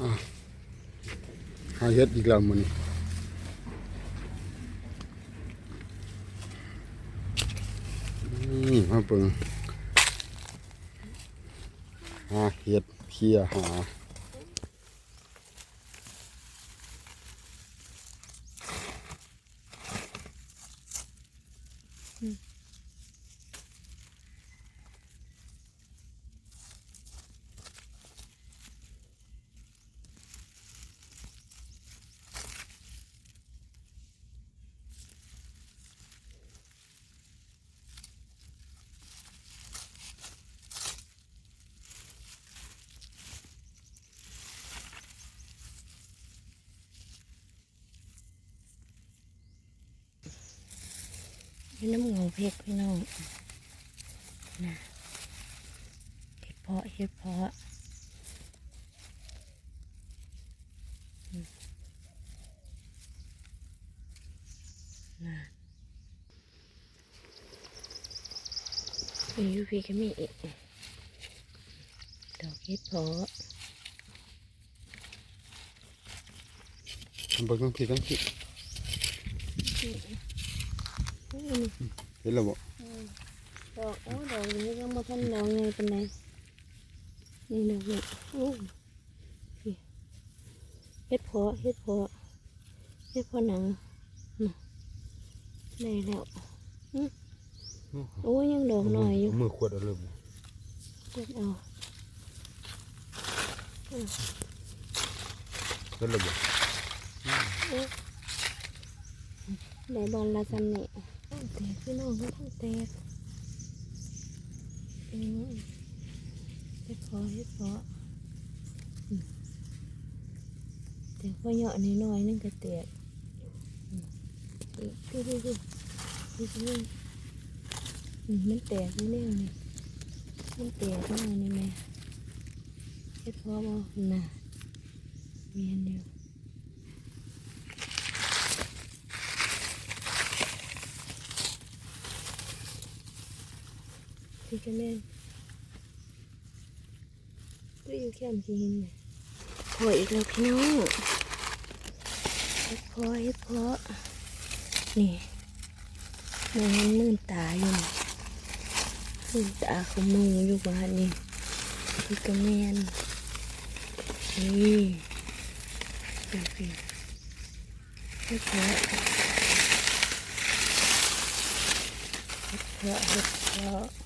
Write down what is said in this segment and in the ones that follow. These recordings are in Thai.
อะหาเห็ดอีกแล้วมันี้นี่มาเปิงหาเห็ดเคียหา นี่น้ำเงาเพกพี่น้องนะเห็ดเพาะเห็ดเพาะนะอยูพีก็มีอีกดอกเห็ดเพาะเบิ่งทั้งพี่ทั้งพี่ เห็นแล้วบ่ดอกโอ้ดอกนี้ยังมาทันดอกไงเป็นไรนี่ดอกนี่โอ้นี่เฮ็ดเพาะเฮ็ดเพาะเฮ็ดเพาะหนังน่ะได้แล้วอื้อโอ้ยยังดอกหน่อยอยู่มือขวดเอาเลยบ่เด็ดเอาเห็นแล้วบ่ได้บอลละซันนี่ ทั้งแตกพี่น้องก็ทั้งแตกอืมเฮ็ดพาะเฮ็ดพอแต่พอเหยาะนิดหน่อยๆนึงก็แตกอืมอีกพี่พี่พี่มันแตกนี่แน่นี่มันแตกมากนี่แม่เฮ็ดพาะบ่น่ะเมียนเดีย วพี่จะแม่นก็อยู่แค่มกินเนี่ยพออีกแล้วพี่น้องเฮ็ดพอเฮ็ดพอนี่แม่มันมื่นตาอยู่นี่มื่นตาเขามืออยู่บ้านนี่พี่ก็แม่นนี่ดูสิเฮ็ดพอเฮ็ดพอเฮ็ดพออ่า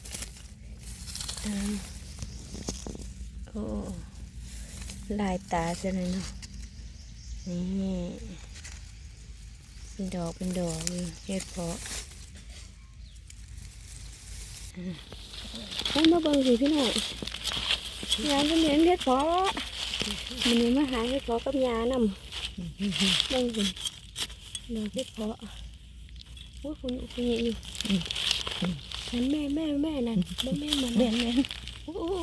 โอ้ลายตาซะเลยเนาะนี่เป็นดอกเป็นดอกอยู่เฮ็ดเพาะอ่าเอามาเบิ่งสิพี่หน้องยามเป็นเห็นเฮ็ดเพาะมันนี้มาหาเฮ็ดเพาะกับยานำเบิ่งสิดอกเฮ็ดเพาะโอ้ยคุณคุณนี่อยู่ นั่นแม่แม่แม่นั่นบ่แม่มันแม่แม่โอ้โห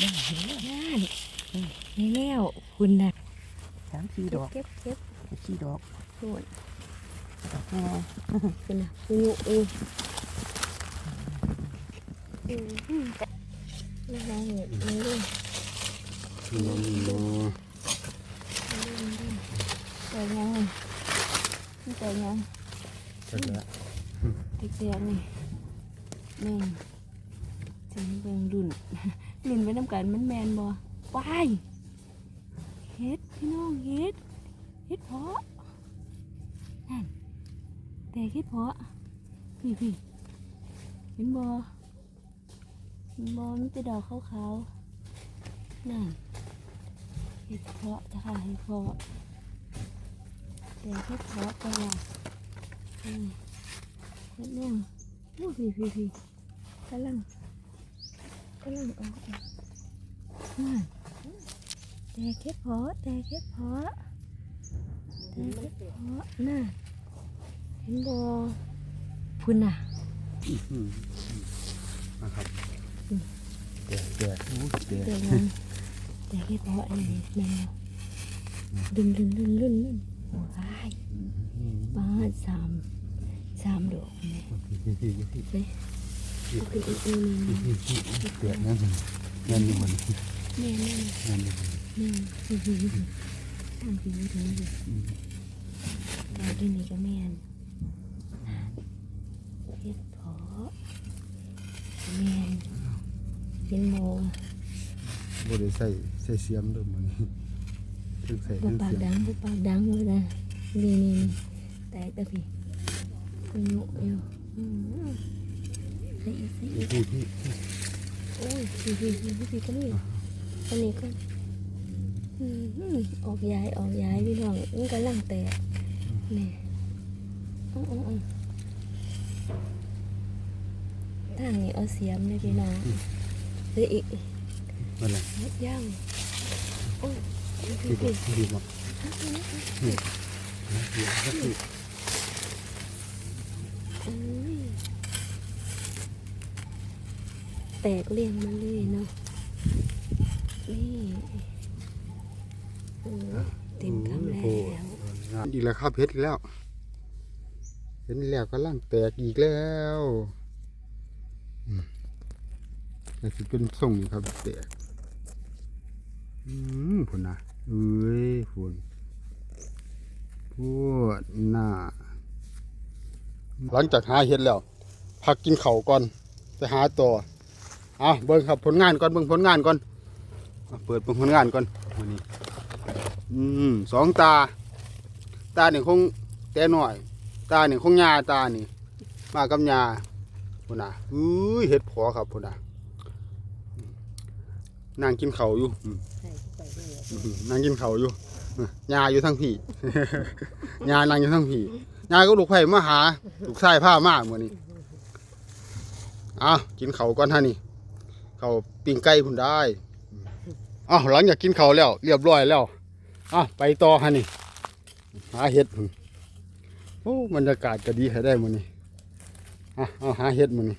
นั่นนี่แล้วคุณน่ะสามสี่ดอกเก็บเก็บสี่ดอกโน่นดอกงอคุณน่ะคุณอยู่เองอืมอืมนี่ไงนี่นี่ด้วยน้องบ่แต่ยังแต่ยังจักแล้วเด็กๆนี่ แม่งถึงเบิ่งรุ่นรุ่นไปน้ำกันมันแมนบ่ว้ายเฮ็ดพี่น้องเฮ็ดเฮ็ดเพาะนั่นแต่เฮ็ดเพาะพี่พี่เห็นบ่เห็นบ่มันจะดอกขาวๆนั่นเฮ็ดเพาะจ้าเฮ็ดเพาะแต่เฮ็ดเพาะก็ว่าอืมเฮ็ดน้องโอ้พี่พี่พี่ กำลังกำลังออกอีกนั่นแต่แค่พาะแต่แค่พาะแต่แค่พาะน่ะเห็นบอพุ่นน่ะนะครับแก่แก่โอ้แก่เดี๋ยวนั้นแต่แค่พาะนี่แมวดึงดึงดึงดึงดึงว้ายบ้าสามสามดอกแม่เซ่เอาขึ้นอีกนี่นี่แก่นั่นนั่นอยู่มันแม่แม่นั่นอยู่แหนึ่งสี่สี่สี่ทางสี่ถึงสี่ดอกที่นี่ก็แม่นเฮ็ดเพาะแม่นเห็นโมบ่ได้ใส่ใส่เสียมเด้อมื้อนี้ถึงใส่บุถึงปากเสียมดังบุปากดังเลยนะนี่นี่นี่แตกแต่พี่คุณยุอยู่อืมใส่อีกใส่อีกนี่นี่โอ้ยพี่พี่พี่พี่ก็นี่อันนี้ก็ออกย้ายออกย้ายพี่น้องมันกำลังแตกนี่อ๋ออ๋ออ๋อทางนี้เอาเสียมเลยพี่น้องเฮ้ยอีกนั่นแหละมดย่างโอ้ยพี่พี่พี่พี่บ่พี่พี่อืมแตกเรียงมาเลยเนาะนี่โอ้เต็มคำแล้วอีกแล้วครับเพชรอีกแล้วเห็นแล้วก็ล่างแตกอีกแล้วอืมนี่สิเป็นส่งครับแตกอืมพุ่นนะเอ้ยพุ่นพวดหน้า หลังจากหาเห็ดแล้ว พักกินเข้าก่อน ไปหาต่อ อะเบิ่งครับผลงานก่อนเบิ่งผลงานก่อนอะเปิดเบิ่งผลงานก่อนวันนี้อืมสองตา ตาหนึ่งคงแต่หน่อย ตาหนึ่งคงยาตานี่ มากับยาพุ่นน่ะอุ้ยเห็ดพอครับพุ่นน่ะอืมนั่งกินข้าวอยู่อืมใส่เข้าไปเลยอืมนั่งกินข้าวอยู่เออยาอยู่ทั้งพี่ยานั่งอยู่ทั้งพี่ยาก็ลูกไผ่มาหา ลูกชายผ้ามาเมื่อนี้อ้าวกินข้าวก่อนท่านี่ ข้าวปิ้งไก่พุ่นได้อ้าวหลังจากกินข้าวแล้ว เรียบร้อยแล้วอ้าวไปต่อฮะนี่ หาเห็ดพุ่นโอ้บรรยากาศก็ดีให้ได้มื้อนี้อะเอาหาเห็ดมื้อนี้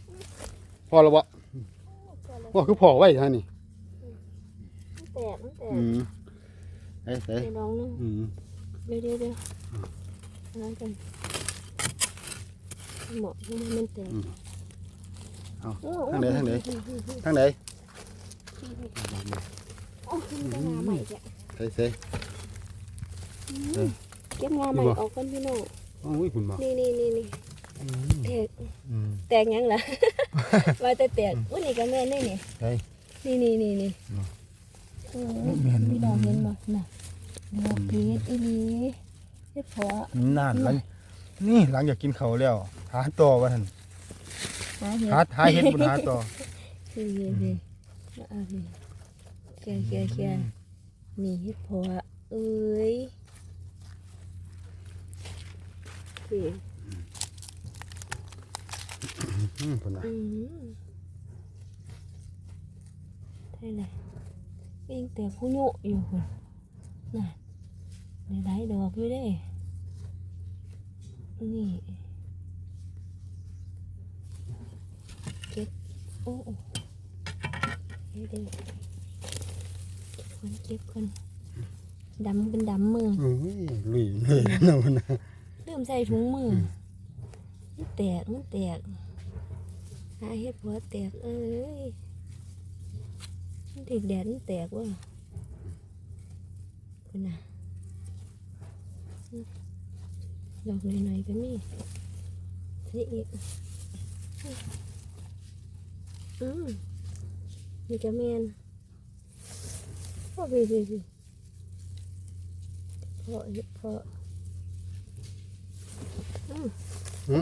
พอแล้วบ่ว่าคือพอไว้ท่านี่แตกมันแตกอืมเอ้ยเอ้ยไปลองนึงอืมเดี๋ยวเดี๋ยวเดี๋ยวอะไรกันเหมาะทำไมมันแตก เอาโอ้ทางไหนทางไหนทางไหนโอ้ขึ้นไปงาใหม่แกใส่ใส่เออเก็บงาใหม่นี่บ่ออกกันพี่น้องโอ้ยคุณบ่นี่นี่นี่นี่แตกอืมแตกยังล่ะว่าแต่แตกวันนี้ก็แม่นได้นี่ใส่นี่นี่นี่นี่เนาะโอ้ยพี่น้องเห็นบ่น่ะดอกเพชรอีหลีเฮ็ดเพาะนานหลังนี่หลังจากกินข้าวแล้วหาต่อว่าท่าน หาเห็ดหาหาเห็ดบนหาต่อนี่นี่นี่เอานี่แก่แก่แก่นี่เฮ็ดเพาะเอ้ยนี่อืมพุ่นน่ะอืมได้เลยเองแต่ผู้โยอยู่คนน่ะในหลายดอกอยู่เด้นี่เก็บโอ้โอ้เดี๋ยวเดี๋ยวเก็บคนเก็บคนดำเป็นดำมือโอ้ยลุยเลยนะพุ่นน่ะเริ่มใส่ถุงมือมันแตกมันแตกหาเห็ดหัวแตกเอ้ยมันถึกแดดมันแตกว่ะคุณน่ะดอกหน่อยๆก็มีนี่อีก อืมนี่ก็แมนโอ้พี่พี่พี่เพาะเห็ดเพาะอ๋อ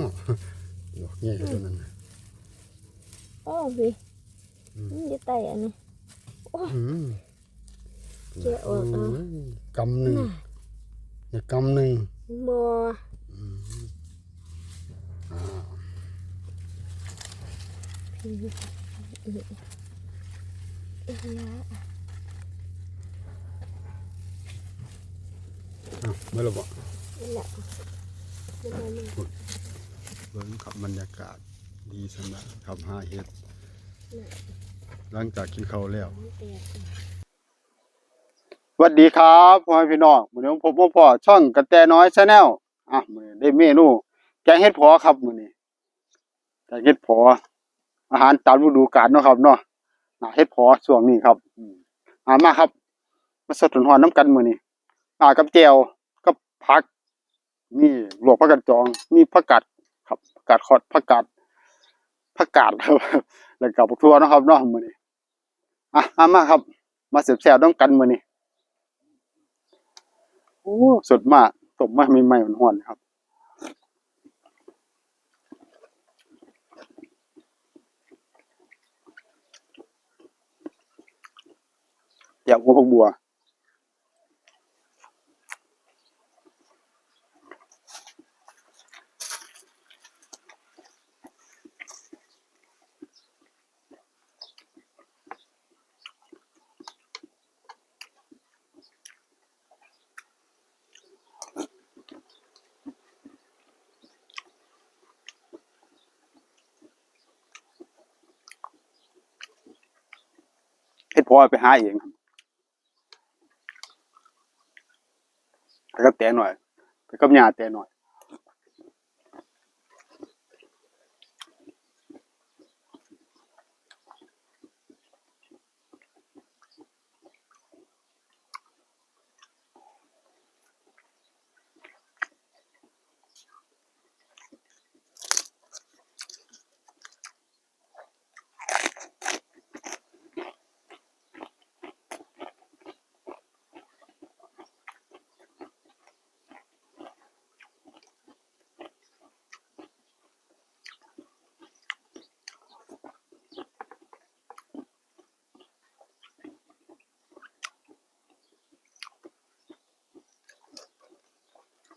ดอกใหญ่ตัวนั้นน่ะโอ้พี่อืมมันจะไต่อันนี้อืมเจ๊ออกเอาโยกำหนึ่งอย่ากำหนึ่งบัวอืมอ่าพี่ อีกอีกละเอาเมื่อไรบ่นี่แหละมันมาหนึ่งเบิ่งขับบรรยากาศดีสำหรับขับหาเห็ดหลังจากกินข้าวแล้วสวัสดีครับพ่อพี่น้องมือนี้ผมพ่อช่องกระแตน้อยชาแนลอะมือได้เมนูแกงเห็ดพอครับมือนี้แกงเห็ดพอ อาหารตามฤดูกาลเนาะครับเนาะน่ะเห็ดพอช่วงนี้ครับอ่ามาครับ มาสดหอนน้ำกันมือนี้อ่ากับแจวกับผักนี่ลวกผักกาดจอง มีผักกาดครับผักกาดขอดผักกาดผักกาดครับแล้วก็ผักทั่วนะครับเนาะมือนี้อะอามาครับ มาแซ่บๆน้ำกันมือนี้โอ้สดมากตบมาใหม่ๆหอนๆครับ อยากหัวผักบัว เฮ็ดพอไปหาเองครับ ไปกับแต่หน่อย ไปกับยาแต่หน่อย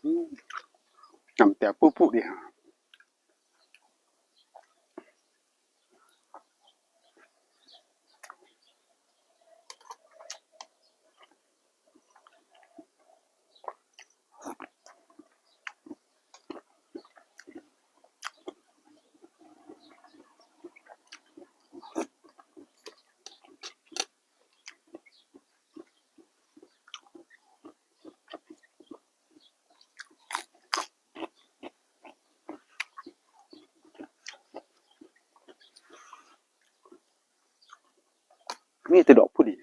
อืม น้ำ มีแต่ดอกผู้ดี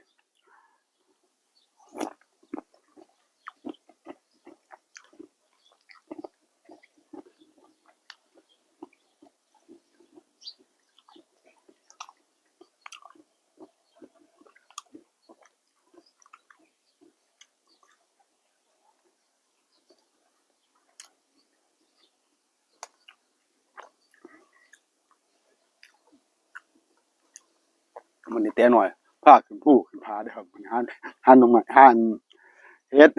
มันนี่แต่หน่อย นผู้ขึ้นพาได้อครับหันหันลงมาหันเฮ็ด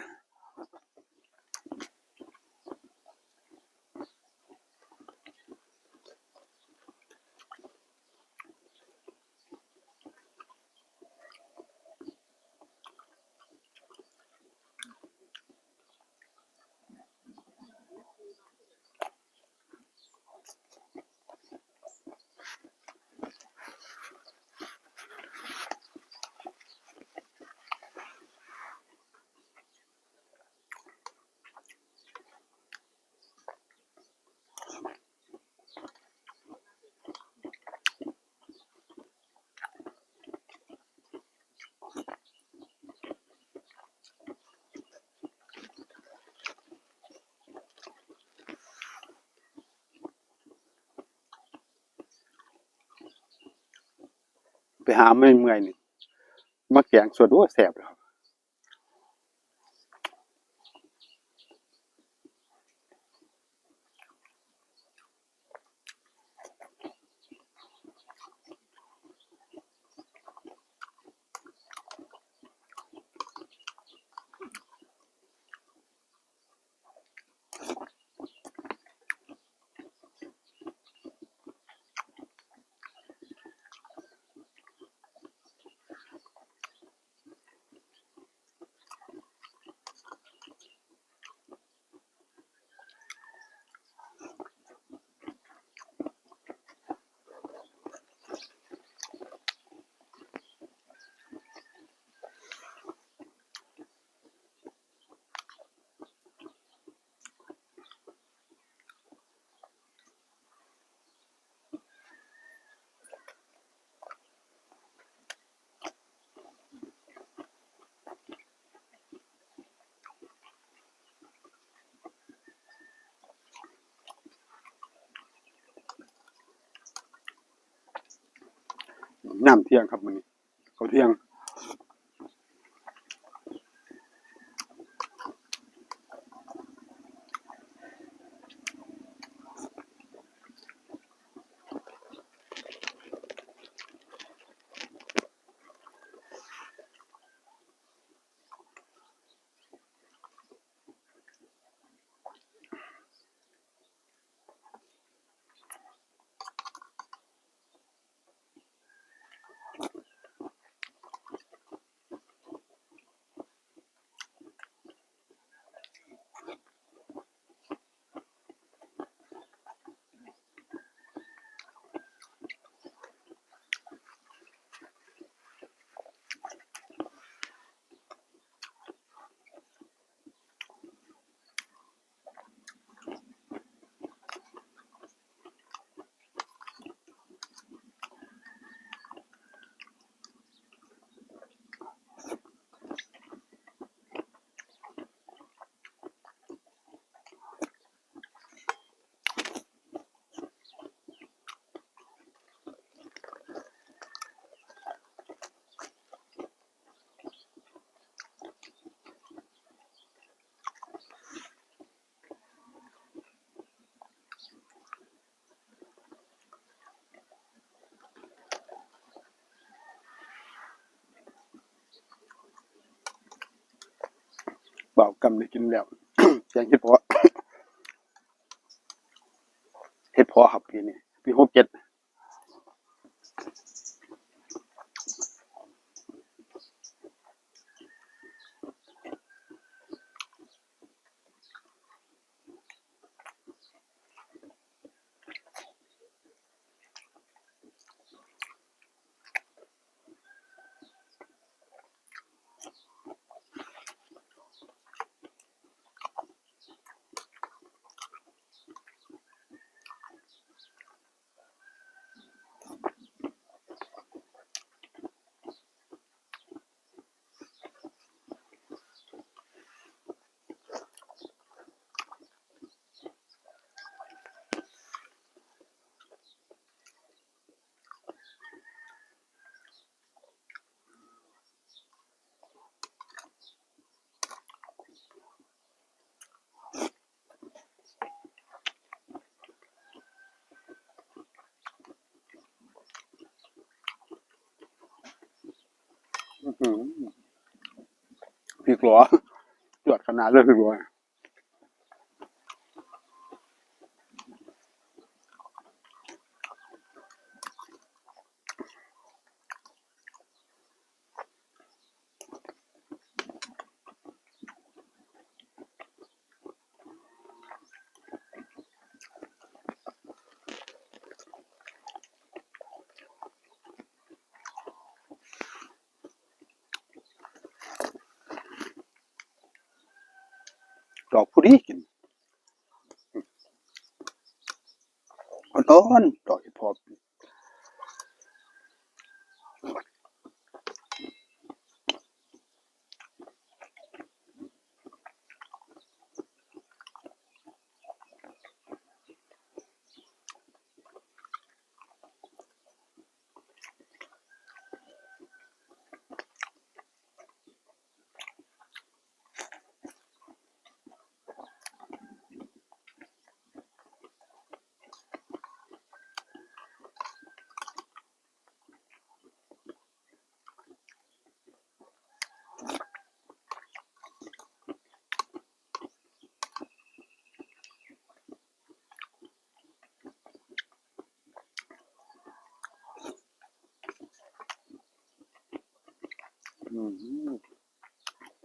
ไปหาไม่เมื่อยนี่มาแกงสดโอ้แสบเลย น้ำเที่ยงครับมันนี้เขาเที่ยง เบากำได้กินแล้วแกงเห็ดเพาะเห็ดเพาะครับปีนี้ปีหกเจ็ด พริกหรอจวดขนาดเลยพริกหรอด อกผู้ดีกินอ่อนๆดอกอีพอม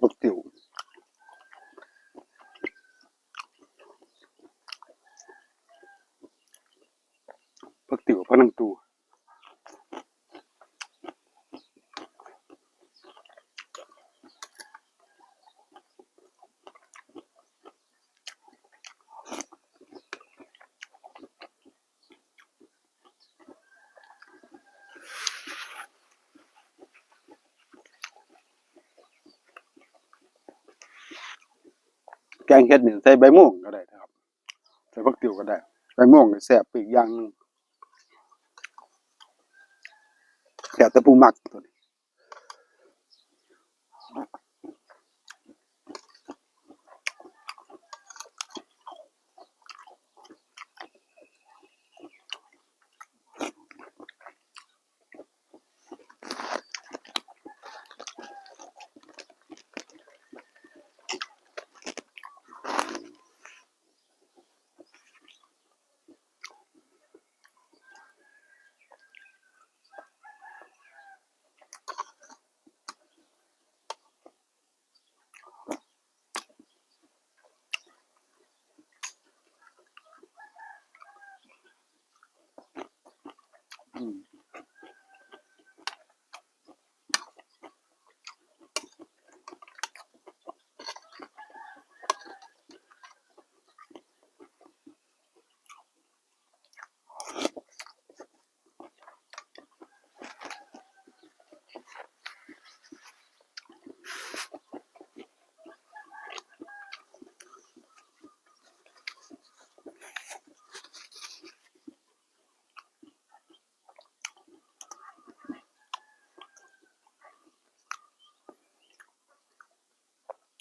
ลูกติ๋วพั พนังตูแกงเห็ดนี่ใส่ใบม่วงก็ได้นะครับ ใส่พักติ๋วก็ได้ ใบม่วงนี่แซ่บปอีกอย่างหนึง Dr. Tepumak. ล้วแต่ผู้มักตัวนี้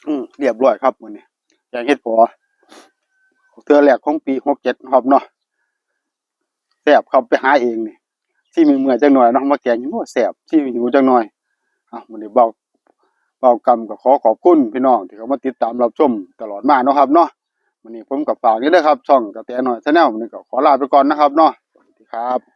อืมอืม เรียบร้อยครับมื้อนี้แกงเฮ็ดพอเทื่อแรกของปี67ครับเนาะแซ่บครับไปหาเองนี่ที่มีเมื่อยจังหน่อยเนาะมาแกงโอ้แซ่บที่หิวจังหน่อยอะมื้อนี้เบาเบากรรมก็ขอขอบคุณพี่น้องที่เขามาติดตามรับชมตลอดมาเนาะครับเนาะมื้อนี้ผมกับฝากนี่เด้อครับ ช่องกระแตหน้อย Channel มื้อนี้ก็ขอลาไปก่อนนะครับเนาะสวัสดีครับ